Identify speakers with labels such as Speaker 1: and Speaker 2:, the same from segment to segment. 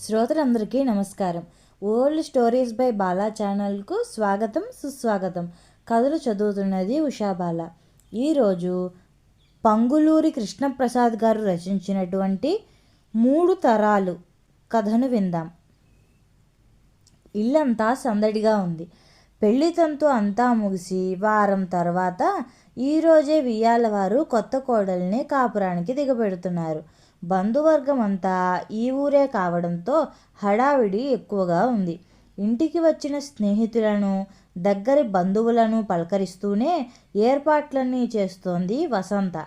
Speaker 1: శ్రోతలందరికీ నమస్కారం. Old stories by Bala ఛానల్కు స్వాగతం సుస్వాగతం. కథలు చదువుతున్నది ఉషాబాల ఈరోజు పంగులూరి కృష్ణప్రసాద్ గారు రచించినటువంటి మూడు తరాలు కథను విందాం. ఇల్లంతా సందడిగా ఉంది. పెళ్ళితంతు అంతా ముగిసి వారం తర్వాత ఈరోజే వియ్యాల వారు కొత్త కోడల్ని కాపురానికి దిగబెడుతున్నారు. బంధువర్గం అంతా ఈ ఊరే కావడంతో హడావిడి ఎక్కువగా ఉంది. ఇంటికి వచ్చిన స్నేహితులను దగ్గరి బంధువులను పలకరిస్తూనే ఏర్పాట్లన్నీ చేస్తోంది వసంత.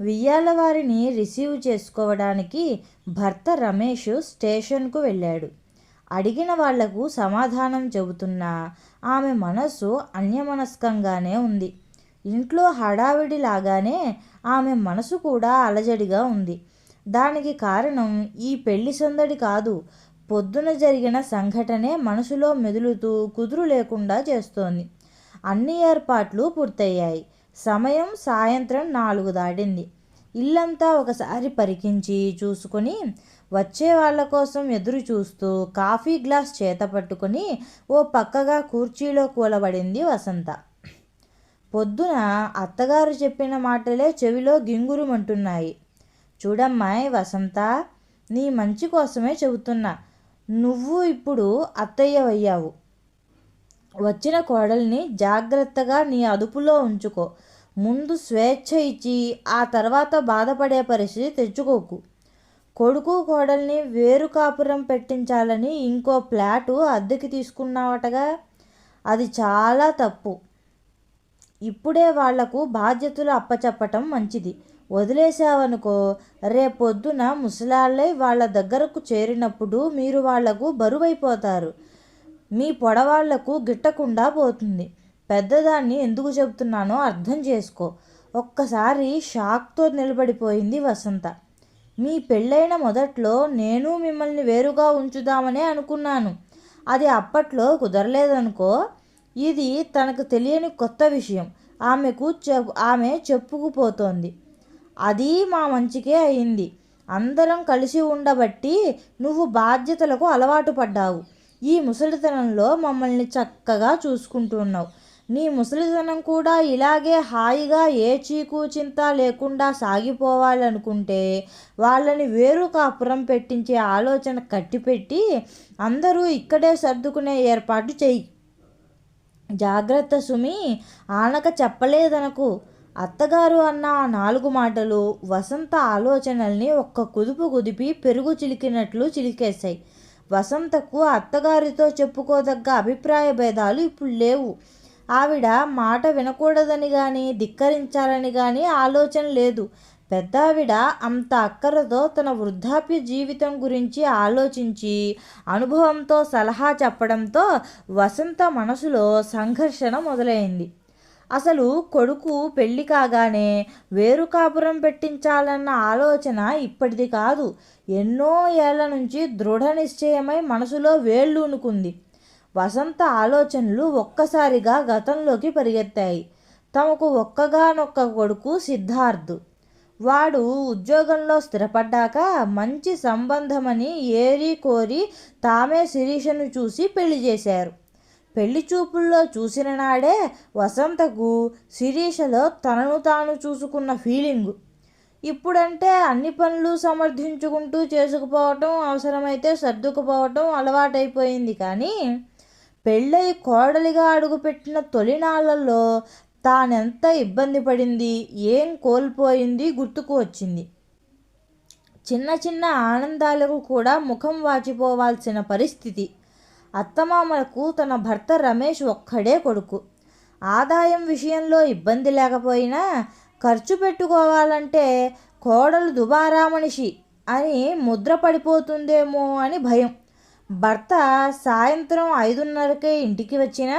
Speaker 1: వియ్యాల వారిని రిసీవ్ చేసుకోవడానికి భర్త రమేష్ స్టేషన్కు వెళ్ళాడు. అడిగిన వాళ్ళకు సమాధానం చెబుతున్నా ఆమె మనస్సు అన్యమనస్కంగానే ఉంది. ఇంట్లో హడావిడి లాగానే ఆమె మనసు కూడా అలజడిగా ఉంది. దానికి కారణం ఈ పెళ్ళి సందడి కాదు. పొద్దున జరిగిన సంఘటనే మనసులో మెదులుతూ కుదురు లేకుండా చేస్తోంది. అన్ని ఏర్పాట్లు పూర్తయ్యాయి. సమయం సాయంత్రం నాలుగు దాటింది. ఇల్లంతా ఒకసారి పరికించి చూసుకొని వచ్చే వాళ్ళ కోసం ఎదురు చూస్తూ కాఫీ గ్లాస్ చేత పట్టుకొని ఓ పక్కగా కుర్చీలో కూలబడింది వసంత. పొద్దున అత్తగారు చెప్పిన మాటలే చెవిలో గింగురుమంటున్నాయి. చూడమ్మాయి వసంత నీ మంచి కోసమే చెబుతున్నా. నువ్వు ఇప్పుడు అత్తయ్యవయ్యావు. వచ్చిన కోడల్ని జాగ్రత్తగా నీ అదుపులో ఉంచుకో. ముందు స్వేచ్ఛ ఇచ్చి ఆ తర్వాత బాధపడే పరిస్థితి తెచ్చుకోకు. కొడుకు కోడల్ని వేరు కాపురం పెట్టించాలని ఇంకో ఫ్లాటు అద్దెకి తీసుకున్నావటగా? అది చాలా తప్పు. ఇప్పుడే వాళ్ళకు బాధ్యతలు అప్పచెప్పటం మంచిది. వదిలేశావనుకో రేపొద్దున ముసలాళ్ళై వాళ్ళ దగ్గరకు చేరినప్పుడు మీరు వాళ్ళకు బరువైపోతారు. మీ పొడవాళ్ళకు గిట్టకుండా పోతుంది. పెద్దదాన్ని ఎందుకు చెబుతున్నానో అర్థం చేసుకో. ఒక్కసారి షాక్తో నిలబడిపోయింది వసంత. మీ పెళ్ళైన మొదట్లో నేను మిమ్మల్ని వేరుగా ఉంచుదామనే అనుకున్నాను. అది అప్పట్లో కుదరలేదనుకో ఇది తనకు తెలియని కొత్త విషయం. ఆమెకు చె ఆమె చెప్పుకుపోతోంది. అది మా మంచికే అయింది. అందరం కలిసి ఉండబట్టి నువ్వు బాధ్యతలకు అలవాటు పడ్డావు. ఈ ముసలితనంలో మమ్మల్ని చక్కగా చూసుకుంటున్నావు. నీ ముసలితనం కూడా ఇలాగే హాయిగా ఏ చీకు చింత లేకుండా సాగిపోవాలనుకుంటే వాళ్ళని వేరు కాపురం పెట్టించే ఆలోచన కట్టిపెట్టి అందరూ ఇక్కడే సర్దుకునే ఏర్పాటు చెయ్యి. జాగ్రత్త సుమి ఆనక చెప్పలేదనకు. అత్తగారు అన్న ఆ నాలుగు మాటలు వసంత ఆలోచనల్ని ఒక్క కుదుపు కుదిపి పెరుగు చిలికినట్లు చిలికేశాయి. వసంతకు అత్తగారితో చెప్పుకోదగ్గ అభిప్రాయ భేదాలు ఇప్పుడు లేవు. ఆవిడ మాట వినకూడదని కానీ ధిక్కరించాలని కానీ ఆలోచన లేదు. పెద్దావిడ అంత అక్కరతో తన వృద్ధాప్య జీవితం గురించి ఆలోచించి అనుభవంతో సలహా చెప్పడంతో వసంత మనసులో సంఘర్షణ మొదలైంది. అసలు కొడుకు పెళ్ళి కాగానే వేరు కాపురం పెట్టించాలన్న ఆలోచన ఇప్పటిది కాదు. ఎన్నో ఏళ్ళ నుంచి దృఢ నిశ్చయమై మనసులో వేళ్ళూనుకుంది వసంత ఆలోచనలు ఒక్కసారిగా గతంలోకి పరిగెత్తాయి. తమకు ఒక్కగానొక్క కొడుకు సిద్ధార్థ్. వాడు ఉద్యోగంలో స్థిరపడ్డాక మంచి సంబంధమని ఏరి కోరి తామే శిరీషను చూసి పెళ్ళి చేశారు. పెళ్ళి చూపుల్లో చూసిన నాడే వసంతకు శిరీషలో తనను తాను చూసుకున్న ఫీలింగు. ఇప్పుడంటే అన్ని పనులు సమర్థించుకుంటూ చేసుకుపోవటం అవసరమైతే సర్దుకుపోవటం అలవాటైపోయింది కానీ పెళ్ళై కోడలిగా అడుగుపెట్టిన తొలినాళ్ళలో తానెంత ఇబ్బంది పడింది ఏం కోల్పోయింది గుర్తుకు వచ్చింది. చిన్న చిన్న ఆనందాలకు కూడా ముఖం వాచిపోవాల్సిన పరిస్థితి. అత్తమామలకు తన భర్త రమేష్ ఒక్కడే కొడుకు. ఆదాయం విషయంలో ఇబ్బంది లేకపోయినా ఖర్చు పెట్టుకోవాలంటే కోడలు దుబారా మనిషి అని ముద్ర పడిపోతుందేమో అని భయం. భర్త సాయంత్రం ఐదున్నరకే ఇంటికి వచ్చిన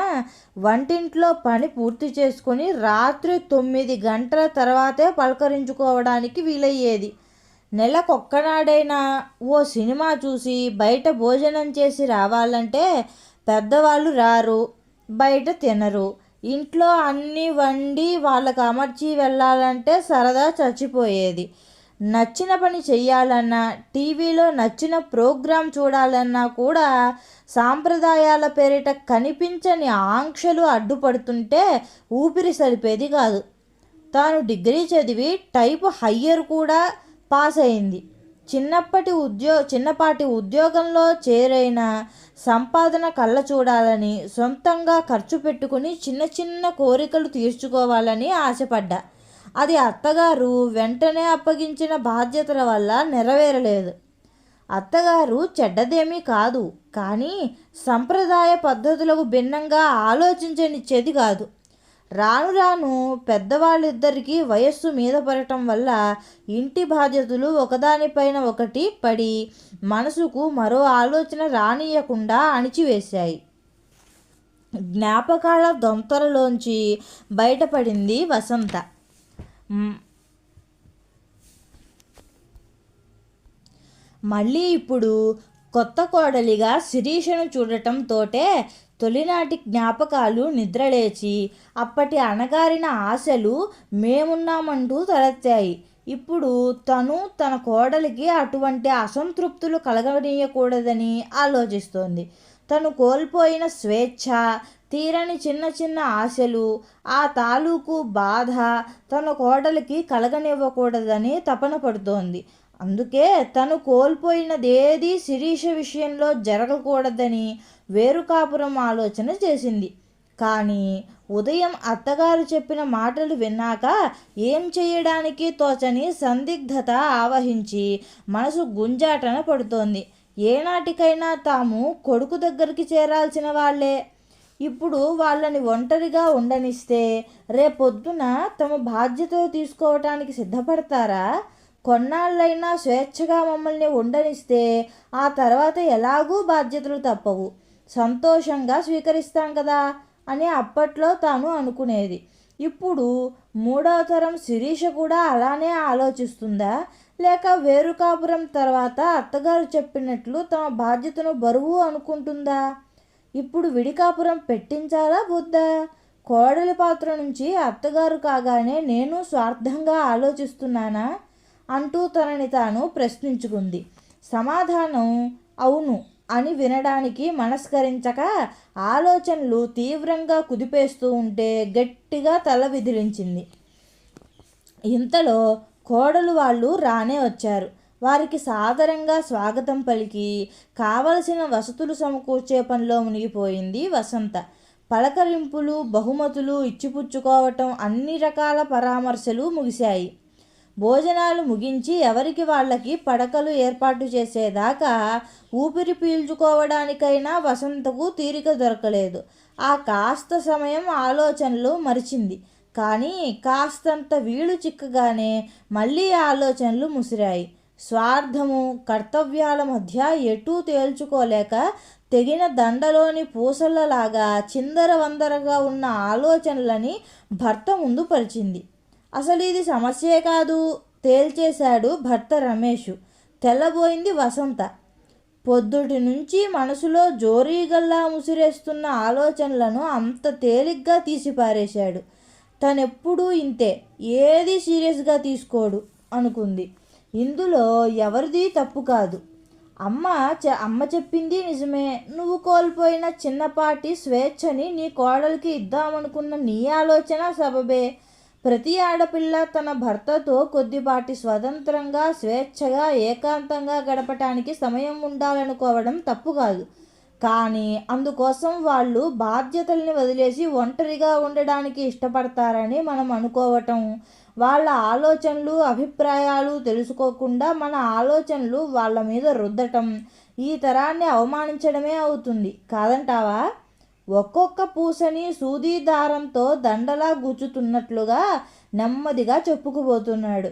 Speaker 1: వంటింట్లో పని పూర్తి చేసుకొని రాత్రి తొమ్మిది గంటల తర్వాతే పలకరించుకోవడానికి వీలయ్యేది. నెలకొక్కనాడైనా ఓ సినిమా చూసి బయట భోజనం చేసి రావాలంటే పెద్దవాళ్ళు రారు బయట తినరు. ఇంట్లో అన్నీ వండి వాళ్ళకు అమర్చి వెళ్ళాలంటే సరదా చచ్చిపోయేది. నచ్చిన పని చేయాలన్నా టీవీలో నచ్చిన ప్రోగ్రాం చూడాలన్నా కూడా సాంప్రదాయాల పేరిట కనిపించని ఆంక్షలు అడ్డుపడుతుంటే ఊపిరి సరిపేది కాదు. తాను డిగ్రీ చదివి టైప్ హయ్యర్ కూడా పాస్ అయింది చిన్నప్పటి ఉద్యో చిన్నపాటి ఉద్యోగంలో చేరైన సంపాదన కళ్ళ చూడాలని సొంతంగా ఖర్చు పెట్టుకుని చిన్న చిన్న కోరికలు తీర్చుకోవాలని ఆశపడ్డా. అది అత్తగారు వెంటనే అప్పగించిన బాధ్యతల వల్ల నెరవేరలేదు. అత్తగారు చెడ్డదేమీ కాదు కానీ సంప్రదాయ పద్ధతులకు భిన్నంగా ఆలోచించనిచ్చేది కాదు. రాను రాను పెద్దవాళ్ళిద్దరికీ వయస్సు మీద పడటం వల్ల ఇంటి బాధ్యతలు ఒకదానిపైన ఒకటి పడి మనసుకు మరో ఆలోచన రానియకుండా అణిచివేశాయి. జ్ఞాపకాల దొంతరలోంచి బయటపడింది వసంత. మళ్ళీ ఇప్పుడు కొత్త కోడలిగా శిరీషను చూడటంతోటే తొలినాటి జ్ఞాపకాలు నిద్రలేచి అప్పటి అణగారిన ఆశలు మేమున్నామంటూ తలెత్తాయి. ఇప్పుడు తను తన కోడలికి అటువంటి అసంతృప్తులు కలగనీయకూడదని ఆలోచిస్తోంది. తను కోల్పోయిన స్వేచ్ఛ తీరని చిన్న చిన్న ఆశలు ఆ తాలూకు బాధ తన కోడలికి కలగనివ్వకూడదని తపన పడుతోంది. అందుకే తను కోల్పోయినదేదీ శిరీష విషయంలో జరగకూడదని వేరుకాపురం ఆలోచన చేసింది. కానీ ఉదయం అత్తగారు చెప్పిన మాటలు విన్నాక ఏం చేయడానికి తోచని సందిగ్ధత ఆవహించి మనసు గుంజాటన పడుతోంది. ఏనాటికైనా తాము కొడుకు దగ్గరికి చేరాల్సిన వాళ్ళే. ఇప్పుడు వాళ్ళని ఒంటరిగా ఉండనిస్తే రేపొద్దున తమ బాధ్యతలు తీసుకోవటానికి సిద్ధపడతారా? కొన్నాళ్ళైనా స్వేచ్ఛగా మమ్మల్ని ఉండనిస్తే ఆ తర్వాత ఎలాగూ బాధ్యతలు తప్పవు. సంతోషంగా స్వీకరిస్తాం కదా అని అప్పట్లో తాను అనుకునేది. ఇప్పుడు మూడవ తరం శిరీష కూడా అలానే ఆలోచిస్తుందా? లేక వేరు కాపురం తర్వాత అత్తగారు చెప్పినట్లు తమ బాధ్యతను బరువు అనుకుంటుందా? ఇప్పుడు విడికాపురం పెట్టించాలా వద్దా? కోడలి పాత్ర నుంచి అత్తగారు కాగానే నేను స్వార్థంగా ఆలోచిస్తున్నానా? అంటూ తనని తాను ప్రశ్నించుకుంది. సమాధానం అవును అని వినడానికి మనస్కరించక ఆలోచనలు తీవ్రంగా కుదిపేస్తూ ఉంటే గట్టిగా తల విదిలించింది. ఇంతలో కోడలు వాళ్ళు రానే వచ్చారు. వారికి సాదరంగా స్వాగతం పలికి కావలసిన వసతులు సమకూర్చే పనిలో మునిగిపోయింది వసంత. పలకరింపులు బహుమతులు ఇచ్చిపుచ్చుకోవటం అన్ని రకాల పరామర్శలు ముగిశాయి. భోజనాలు ముగించి ఎవరికి వాళ్ళకి పడకలు ఏర్పాటు చేసేదాకా ఊపిరి పీల్చుకోవడానికైనా వసంతకు తీరిక దొరకలేదు. ఆ కాస్త సమయం ఆలోచనలు మరిచింది. కానీ కాస్తంత వీలు చిక్కగానే మళ్ళీ ఆలోచనలు ముసిరాయి. స్వార్థము కర్తవ్యాల మధ్య ఎటూ తేల్చుకోలేక తెగిన దండలోని పూసలలాగా చిందర వందరగా ఉన్న ఆలోచనలని భర్త ముందు పరిచింది. అసలు ఇది సమస్యే కాదు తేల్చేశాడు భర్త రమేష్. తెల్లబోయింది వసంత. పొద్దుటి నుంచి మనసులో జోరీగల్లా ముసిరేస్తున్న ఆలోచనలను అంత తేలిగ్గా తీసిపారేశాడు. తనెప్పుడూ ఇంతే ఏది సీరియస్గా తీసుకోడు అనుకుంది. ఇందులో ఎవరిది తప్పు కాదు. అమ్మ చె అమ్మ చెప్పింది నిజమే. నువ్వు కోల్పోయిన చిన్నపాటి స్వేచ్ఛని నీ కోడలికి ఇద్దామనుకున్న నీ ఆలోచన సబబే. ప్రతి ఆడపిల్ల తన భర్తతో కొద్దిపాటి స్వతంత్రంగా స్వేచ్ఛగా ఏకాంతంగా గడపటానికి సమయం ఉండాలనుకోవడం తప్పు కాదు. కానీ అందుకోసం వాళ్ళు బాధ్యతల్ని వదిలేసి ఒంటరిగా ఉండడానికి ఇష్టపడతారని మనం అనుకోవటం వాళ్ళ ఆలోచనలు అభిప్రాయాలు తెలుసుకోకుండా మన ఆలోచనలు వాళ్ళ మీద రుద్దటం ఈ తరాన్ని అవమానించడమే అవుతుంది. కాదంటావా? ఒక్కొక్క పూసని సూది దారంతో దండలా గుచ్చుతున్నట్లుగా నెమ్మదిగా చెప్పుకుపోతున్నాడు.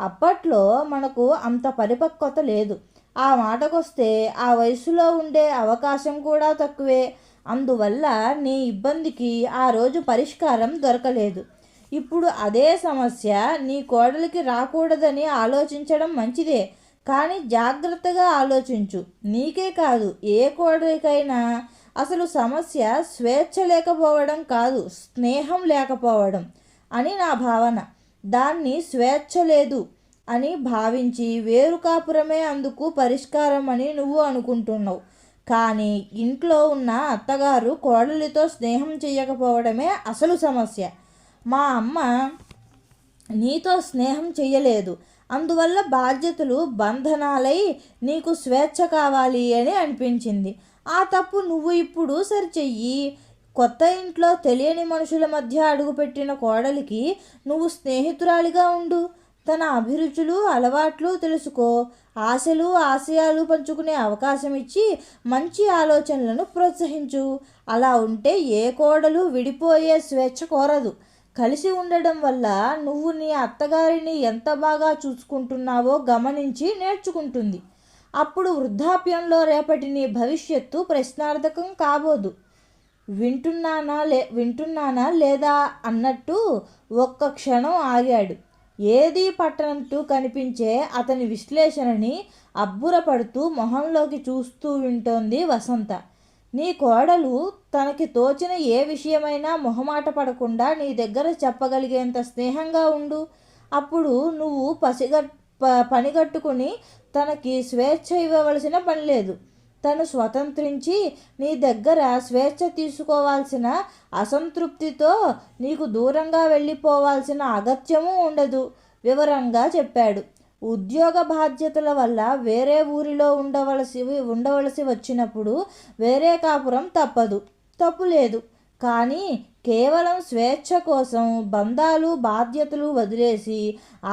Speaker 1: అప్పట్లో మనకు అంత పరిపక్వత లేదు. ఆ మాటకొస్తే ఆ వయసులో ఉండే అవకాశం కూడా తక్కువే. అందువల్ల నీ ఇబ్బందికి ఆ రోజు పరిష్కారం దొరకలేదు. ఇప్పుడు అదే సమస్య నీ కోడలికి రాకూడదని ఆలోచించడం మంచిదే. కానీ జాగ్రత్తగా ఆలోచించు. నీకే కాదు ఏ కోడలికైనా అసలు సమస్య స్వేచ్ఛ లేకపోవడం కాదు స్నేహం లేకపోవడం అని నా భావన. దాన్ని స్వేచ్ఛ లేదు అని భావించి వేరు కాపురమే అందుకు పరిష్కారం అని నువ్వు అనుకుంటున్నావు. కానీ ఇంట్లో ఉన్న అత్తగారు కోడలితో స్నేహం చేయకపోవడమే అసలు సమస్య. మా అమ్మ నీతో స్నేహం చెయ్యలేదు. అందువల్ల బాధ్యతలు బంధనాలై నీకు స్వేచ్ఛ కావాలి అని అనిపించింది. ఆ తప్పు నువ్వు ఇప్పుడు సరిచెయ్యి. కొత్త ఇంట్లో తెలియని మనుషుల మధ్య అడుగుపెట్టిన కోడలికి నువ్వు స్నేహితురాలిగా ఉండు. తన అభిరుచులు అలవాట్లు తెలుసుకో. ఆశలు ఆశయాలు పంచుకునే అవకాశం ఇచ్చి మంచి ఆలోచనలను ప్రోత్సహించు. అలా ఉంటే ఏ కోడలు విడిపోయే స్వేచ్ఛ కోరదు. కలిసి ఉండడం వల్ల నువ్వు నీ అత్తగారిని ఎంత బాగా చూసుకుంటున్నావో గమనించి నేర్చుకుంటుంది. అప్పుడు వృద్ధాప్యంలో రేపటి నీ భవిష్యత్తు ప్రశ్నార్థకం కాబోదు. వింటున్నానా లే వింటున్నానా లేదా అన్నట్టు ఒక్క క్షణం ఆగాడు. ఏదీ పట్టనట్టు కనిపించే అతని విశ్లేషణని అబ్బురపడుతూ మొహంలోకి చూస్తూ వింటోంది వసంత. నీ కోడలు తనకి తోచిన ఏ విషయమైనా మొహమాట పడకుండా నీ దగ్గర చెప్పగలిగేంత స్నేహంగా ఉండు. అప్పుడు నువ్వు పసిగట్ ప పనిగట్టుకుని తనకి స్వేచ్ఛ ఇవ్వవలసిన పని లేదు. తను స్వతంత్రించి నీ దగ్గర స్వేచ్ఛ తీసుకోవాల్సిన అసంతృప్తితో నీకు దూరంగా వెళ్ళిపోవాల్సిన అగత్యము ఉండదు వివరంగా చెప్పాడు. ఉద్యోగ బాధ్యతల వల్ల వేరే ఊరిలో ఉండవలసి ఉండవలసి వచ్చినప్పుడు వేరే కాపురం తప్పదు. తప్పు లేదు. కానీ కేవలం స్వేచ్ఛ కోసం బంధాలు బాధ్యతలు వదిలేసి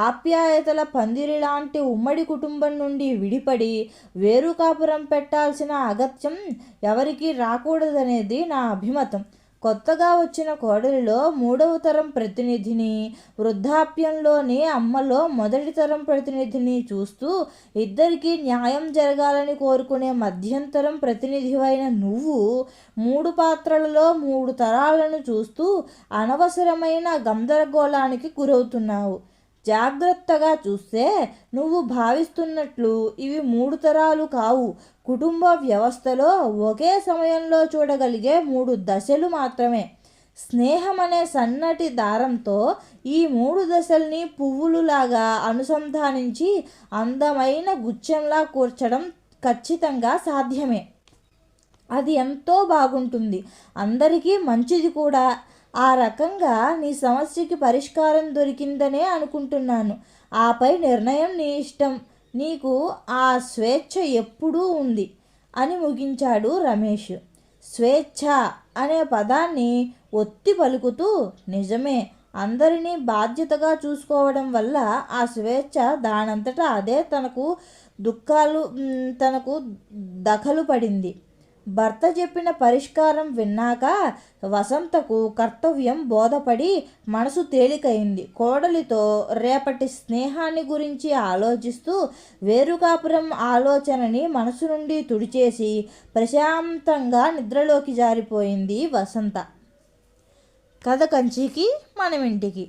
Speaker 1: ఆప్యాయతల పందిరి లాంటి ఉమ్మడి కుటుంబం నుండి విడిపడి వేరు కాపురం పెట్టాల్సిన అగత్యం ఎవరికీ రాకూడదనేది నా అభిమతం. కొత్తగా వచ్చిన కోడలిలో మూడవ తరం ప్రతినిధిని వృద్ధాప్యంలోని అమ్మలో మొదటి తరం ప్రతినిధిని చూస్తూ ఇద్దరికీ న్యాయం జరగాలని కోరుకునే మధ్యంతరం ప్రతినిధివైన నువ్వు మూడు పాత్రలలో మూడు తరాలను చూస్తూ అనవసరమైన గందరగోళానికి గురవుతున్నావు. జాగ్రత్తగా చూస్తే నువ్వు భావిస్తున్నట్లు ఇవి మూడు తరాలు కావు. కుటుంబ వ్యవస్థలో ఒకే సమయంలో చూడగలిగే మూడు దశలు మాత్రమే. స్నేహం అనే సన్నటి దారంతో ఈ మూడు దశల్ని పువ్వులులాగా అనుసంధానించి అందమైన గుచ్చంలా కూర్చడం ఖచ్చితంగా సాధ్యమే. అది ఎంతో బాగుంటుంది. అందరికీ మంచిది కూడా. ఆ రకంగా నీ సమస్యకి పరిష్కారం దొరికిందనే అనుకుంటున్నాను. ఆపై నిర్ణయం నీ ఇష్టం. నీకు ఆ స్వేచ్ఛ ఎప్పుడూ ఉంది అని ముగించాడు రమేష్. స్వేచ్ఛ అనే పదాన్ని ఒత్తి పలుకుతూ నిజమే అందరినీ బాధ్యతగా చూసుకోవడం వల్ల ఆ స్వేచ్ఛ దానంతటా అదే తనకు దుఃఖాలు తనకు దఖలు పడింది. భర్త చెప్పిన పరిష్కారం విన్నాక వసంతకు కర్తవ్యం బోధపడి మనసు తేలికైంది. కోడలితో రేపటి స్నేహాన్ని గురించి ఆలోచిస్తూ వేరుకాపురం ఆలోచనని మనసు నుండి తుడిచేసి ప్రశాంతంగా నిద్రలోకి జారిపోయింది వసంత. కథ కంచికి మనమింటికి.